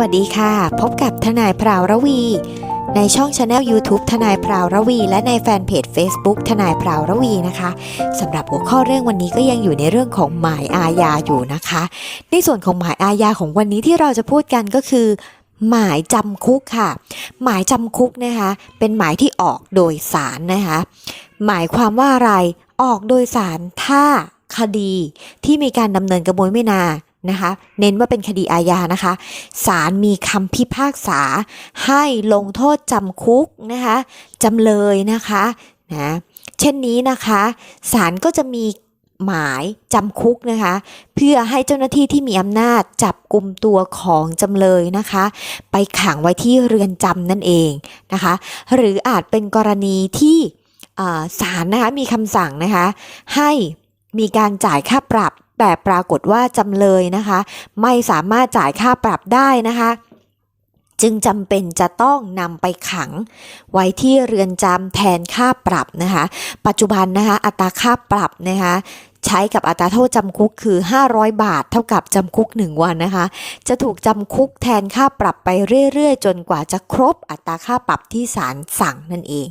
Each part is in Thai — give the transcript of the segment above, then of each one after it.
วัสดีค่ะ พบกับทนายพราวระวี ในช่องช anel YouTube ทนายพราวระวี และในแฟนเพจ Facebook ทนายพราวระวีนะคะสำหรับหัวข้อเรื่องวันนี้ก็ยังอยู่ในเรื่องของหมายอาญาอยู่นะคะ ในส่วนของหมายอาญาของวันนี้ที่เราจะพูดกันก็คือ หมายจำคุกค่ะ หมายจำคุกนะคะ เป็นหมายที่ออกโดยสารนะคะ หมายความว่าอะไรออกโดยสารถ้าคดีที่มีการดำเนินกระบวนไม่นา นะคะ เน้นว่าเป็นคดีอาญานะคะศาลมีคำพิพากษาให้ลงโทษจำคุกนะคะจำเลยนะคะนะเช่นนี้นะคะศาลก็จะมีหมายจำคุกนะคะ เพื่อให้เจ้าหน้าที่ที่มีอำนาจจับกลุ่มตัวของจำเลยนะคะ ไปขังไว้ที่เรือนจำนั่นเองนะคะ หรืออาจเป็นกรณีที่อ่าศาลนะคะมีคำสั่งนะคะ ให้มีการจ่ายค่าปรับ แต่ปรากฏว่าจำเลยนะคะ ไม่สามารถจ่ายค่าปรับได้นะคะจึงจำเป็นจะต้องนำไปขัง ไว้ที่เรือนจำแทนค่าปรับนะคะ ปัจจุบันนะคะ อัตราค่าปรับนะคะ ใช้กับอัตราโทษจำคุกคือ 500 บาท เท่ากับจำคุก 1 วันนะคะ จะถูกจำคุกแทนค่าปรับไปเรื่อยๆ จนกว่าจะครบอัตราค่าปรับที่ศาลสั่งนั่นเอง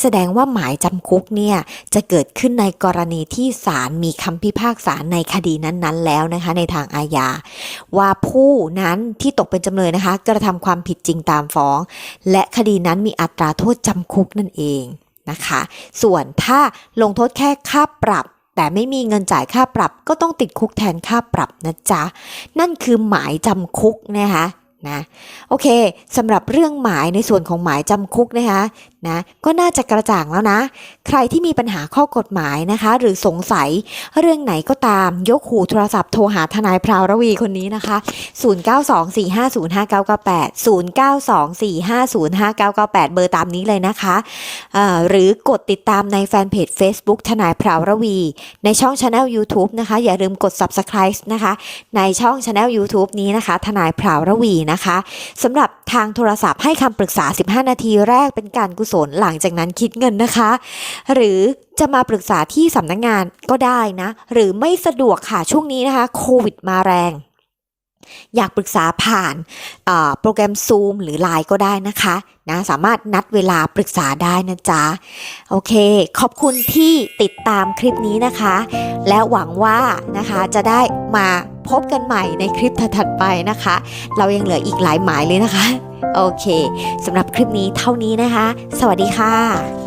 แสดงว่าหมายจำคุกเนี่ยจะเกิดขึ้นในกรณีที่ศาลมีคำพิพากษาในคดีนั้นๆ แล้วนะคะในทางอาญาว่าผู้นั้นที่ตกเป็นจำเลยนะคะ กระทำความผิดจริงตามฟ้อง และคดีนั้นมีอัตราโทษจำคุกนั่นเองนะคะ ส่วนถ้าลงโทษแค่ค่าปรับ แต่ไม่มีเงินจ่ายค่าปรับก็ต้องติดคุกแทนค่าปรับนะจ๊ะ นั่นคือหมายจำคุกนะคะนะโอเคสำหรับเรื่องหมายในส่วนของหมายจำคุกนะคะ นะก็น่าจะกระจ่างแล้วนะ ใครที่มีปัญหาข้อกฎหมายนะคะ หรือสงสัยเรื่องไหนก็ตามยกหูโทรศัพท์โทรหาทนายพราวรวีคนนี้นะคะ 0924505998 0924505998 เบอร์ตามนี้เลยนะคะหรือกดติดตามในแฟนเพจ Facebook ทนายพราวรวี ในช่อง Channel YouTube นะคะ อย่าลืมกด Subscribe นะคะ ในช่อง Channel YouTube นี้นะคะ ทนายพราวรวีนะคะสำหรับทางโทรศัพท์ให้คำปรึกษา 15 นาทีแรกเป็นการกุศลหลังจากนั้นคิดเงินนะคะ หรือจะมาปรึกษาที่สำนักงานก็ได้นะ หรือไม่สะดวกค่ะช่วงนี้นะคะโควิดมาแรง อยากปรึกษาผ่านโปรแกรม Zoom หรือ Line ก็ได้นะคะนะสามารถนัดเวลาปรึกษาได้นะจ๊ะ โอเค ขอบคุณที่ติดตามคลิปนี้นะคะ และหวังว่านะคะจะได้มาพบกันใหม่ในคลิปถัดไปนะคะ เรายังเหลืออีกหลายหมายเลยนะคะ โอเคสำหรับคลิปนี้เท่านี้นะคะ สวัสดีค่ะ